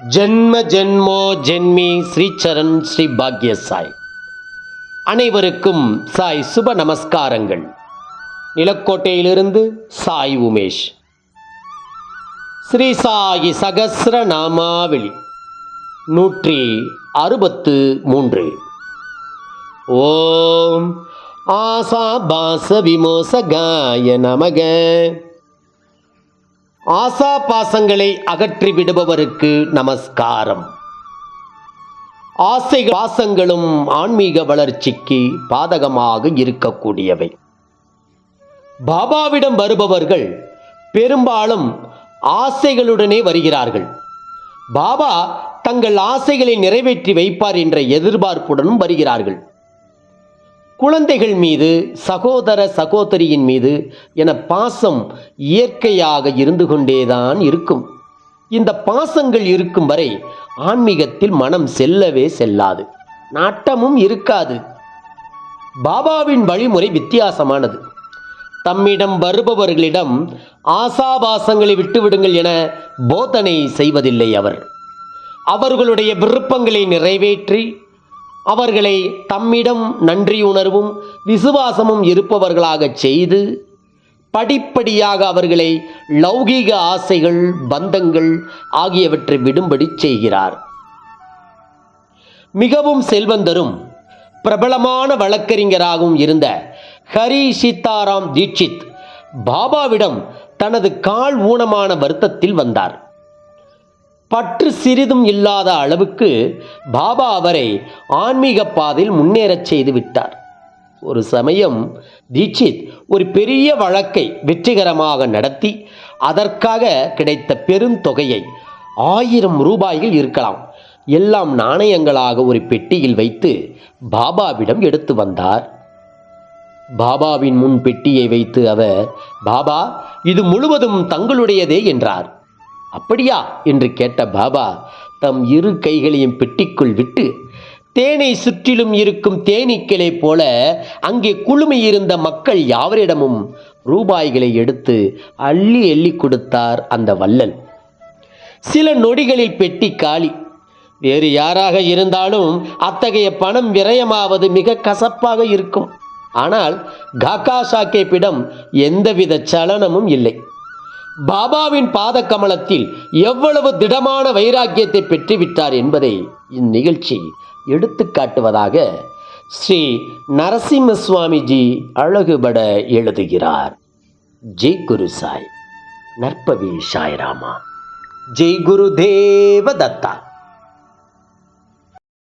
ஜென்ம ஜென்மோ ஜென்மி ஸ்ரீச்சரண் ஸ்ரீ பாக்ய சாய் அனைவருக்கும் சாய் சுப நமஸ்காரங்கள். நிலக்கோட்டையிலிருந்து சாய் உமேஷ். ஸ்ரீ சாயி சகசிர நாமாவளி நூற்றி அறுபத்து மூன்று. ஓம் ஆசா பாச விமோசகாய நமக. ஆசா பாசங்களை அகற்றி விடுபவருக்கு நமஸ்காரம். ஆசை பாசங்களும் ஆன்மீக வளர்ச்சிக்கு பாதகமாக இருக்கக்கூடியவை. பாபாவிடம் வருபவர்கள் பெரும்பாலும் ஆசைகளுடனே வருகிறார்கள். பாபா தங்கள் ஆசைகளை நிறைவேற்றி வைப்பார் என்ற எதிர்பார்ப்புடனும் வருகிறார்கள். குழந்தைகள் மீது சகோதர சகோதரியின் மீது என பாசம் இயற்கையாக இருந்து கொண்டேதான் இருக்கும். இந்த பாசங்கள் இருக்கும் வரை ஆன்மீகத்தில் மனம் செல்லவே செல்லாது. நாட்டமும் இருக்காது. பாபாவின் வழிமுறை வித்தியாசமானது. தம்மிடம் வருபவர்களிடம் ஆசாபாசங்களை விட்டுவிடுங்கள் என போதனை செய்வதில்லை அவர். அவர்களுடைய விருப்பங்களை நிறைவேற்றி அவர்களை தம்மிடம் நன்றியுணர்வும் விசுவாசமும் இருப்பவர்களாக செய்து படிப்படியாக அவர்களை லௌகீக ஆசைகள் பந்தங்கள் ஆகியவற்றை விடும்படி செய்கிறார். மிகவும் செல்வந்தரும் பிரபலமான வழக்கறிஞராகவும் இருந்த ஹரி சீதாராம் தீட்சித் பாபாவிடம் தனது கால் ஊனமான வருத்தத்தில் வந்தார். பற்று சிறிதும் இல்லாத அளவுக்கு பாபா அவரை ஆன்மீக பாதையில் முன்னேறச் செய்து விட்டார். ஒரு சமயம் தீட்சித் ஒரு பெரிய வழக்கை வெற்றிகரமாக நடத்தி அதற்காக கிடைத்த பெருந்தொகையை ஆயிரம் ரூபாயில் இருக்கலாம் எல்லாம் நாணயங்களாக ஒரு பெட்டியில் வைத்து பாபாவிடம் எடுத்து வந்தார். பாபாவின் முன் பெட்டியை வைத்து அவர் பாபா இது முழுவதும் தங்களுடையதே என்றார். அப்படியா? என்று கேட்ட பாபா தம் இரு கைகளையும் பெட்டிக்குள் விட்டு தேனை சுற்றிலும் இருக்கும் தேனீக்களை போல அங்கே குழுமி இருந்த மக்கள் யாவரிடமும் ரூபாய்களை எடுத்து அள்ளி எள்ளி கொடுத்தார் அந்த வள்ளல் சில நொடிகளில் பெட்டி காலி. வேறு யாராக இருந்தாலும் அத்தகைய பணம் விரயமாவது மிக கசப்பாக இருக்கும். ஆனால் காக்கா சாக்கேப்பிடம் எந்தவித சலனமும் இல்லை. பாபாவின் பாத கமலத்தில் எவ்வளவு திடமான வைராக்கியத்தை பெற்றுவிட்டார் என்பதை இந்நிகழ்ச்சி எடுத்து காட்டுவதாக ஸ்ரீ நரசிம்ம சுவாமிஜி அழகுபட எழுதுகிறார். ஜெய் குரு சாய். நற்பவி சாய்ராமா. ஜெய் குரு தேவ தத்தா.